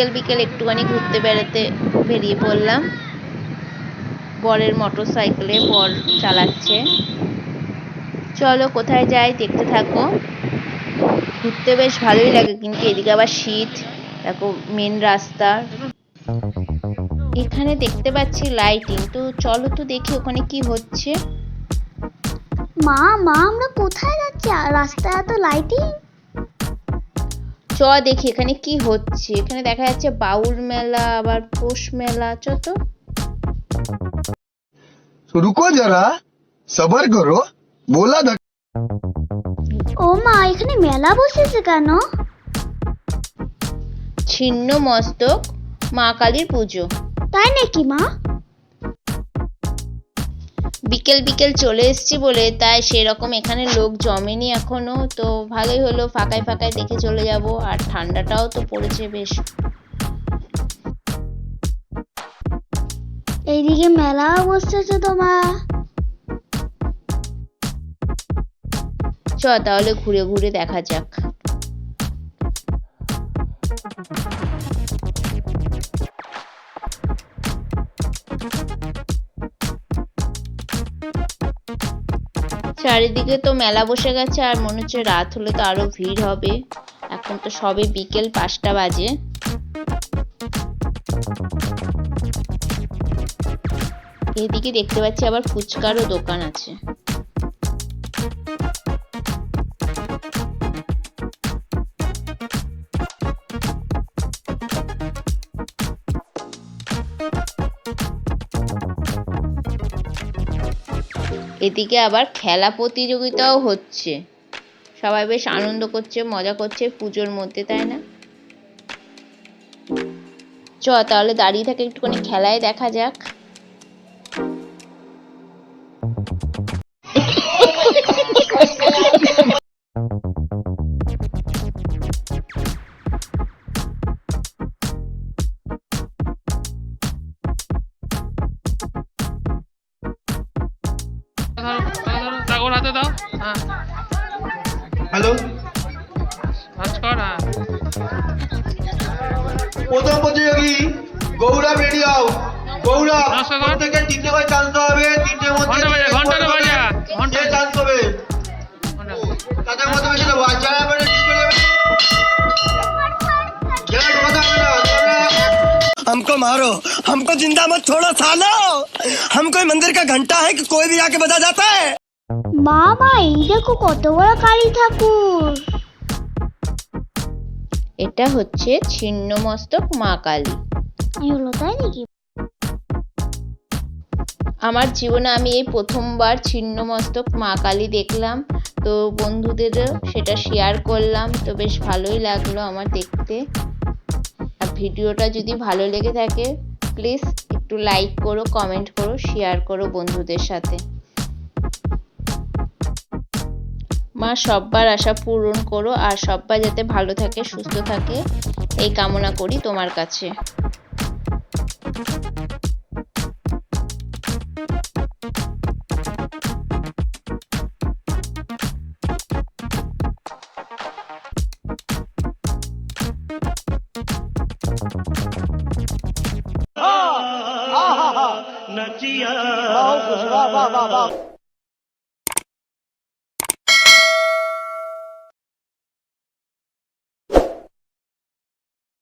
বিকেল বিকেল একটুখানি ঘুরতে বেড়াতে বেরিয়ে পড়লাম। বরের মোটর সাইকেলে বর চালাচ্ছে। চলো কোথায় যাই দেখতে থাকো। ঘুরতে বেশ ভালোই লাগে কিন্তু এদিকে আবার শীত, দেখো মেন রাস্তা। এখানে দেখতে পাচ্ছি লাইটিং তো চলো তো দেখি ওখানে কি হচ্ছে। মা মা, আমরা কোথায় যাচ্ছি? রাস্তায় এত লাইটিং চ দেখি এখানে কি হচ্ছে। এখানে দেখা যাচ্ছে বাউল মেলা আবার পোষ মেলা চ তো রুকো যারা সবার করো বলা ও মা এখানে মেলা বসেছে কেন? ছিন্ন মস্তক মা কালীর পুজো। তাই নাকি মা? বিকেল বিকেল চলে এসেছি বলে তাই সেরকম এখানে লোক জমেনি এখনও। তো ভালোই হলো ফাঁকায় ফাঁকায় দেখে চলে যাব। আর ঠান্ডাটাও তো পড়েছে বেশ। এইদিকে মেলা বসেছে তো মা। চ তাহলে ঘুরে ঘুরে দেখা যাক। চারিদিকে তো মেলা বসে গেছে, আর মনে হচ্ছে রাত হলে তো আরও ভিড় হবে। এখন তো সবে বিকেল পাঁচটা বাজে। এদিকে দেখতে পাচ্ছি আবার ফুচকারও দোকান আছে। এদিকে আবার খেলা প্রতিযোগিতাও হচ্ছে। সবাই বেশ আনন্দ করছে, মজা করছে পুজোর মধ্যে, তাই না? চ, তাহলে দাঁড়িয়ে থাকে, একটুখানি খেলায় দেখা যাক। কাগর হাতে দাও হ্যাঁ হ্যালো ভাজ কর হ্যাঁ প্রথম প্রতিযোগী গৌরব রেডি হও গৌরব নমস্কার, গৌরব। প্রত্যেকে তিনটে করে চান্স হবে তিনটের মধ্যে ঘন্টা বাজা, ঘন্টাটা বাজা, ঘন্টা। যে চান্স হবে তাদের মধ্যে বেশি দেবো আর যারা এবারে ঠিক করে যাবে যারা ঢোকাতে হবে না তারা हमको मारो हमको जिंदा मत छोड़ो सालो हम कोई मंदिर का घंटा है कि कोई भी आके बजा जाता है মা মা এই দেখো কত বড় কালী ঠাকুর। এটা হচ্ছে ছিন্নমস্তক মা কালী। এই হলো তাই নাকি? আমার জীবনে আমি এই প্রথমবার ছিন্নমস্তক মা কালী দেখলাম। তো বন্ধুদেরও সেটা শেয়ার করলাম তো বেশ ভালোই লাগল আমার দেখতে। আর ভিডিওটা যদি ভালো লেগে থাকে প্লিজ একটু লাইক করো কমেন্ট করো শেয়ার করো বন্ধুদের সাথে। মা সব্বার আশা পূরণ করো আর সব্বাই যাতে ভালো থাকে সুস্থ থাকে এই কামনা করি তোমার কাছে। নচিয়া। বাহ বাহ।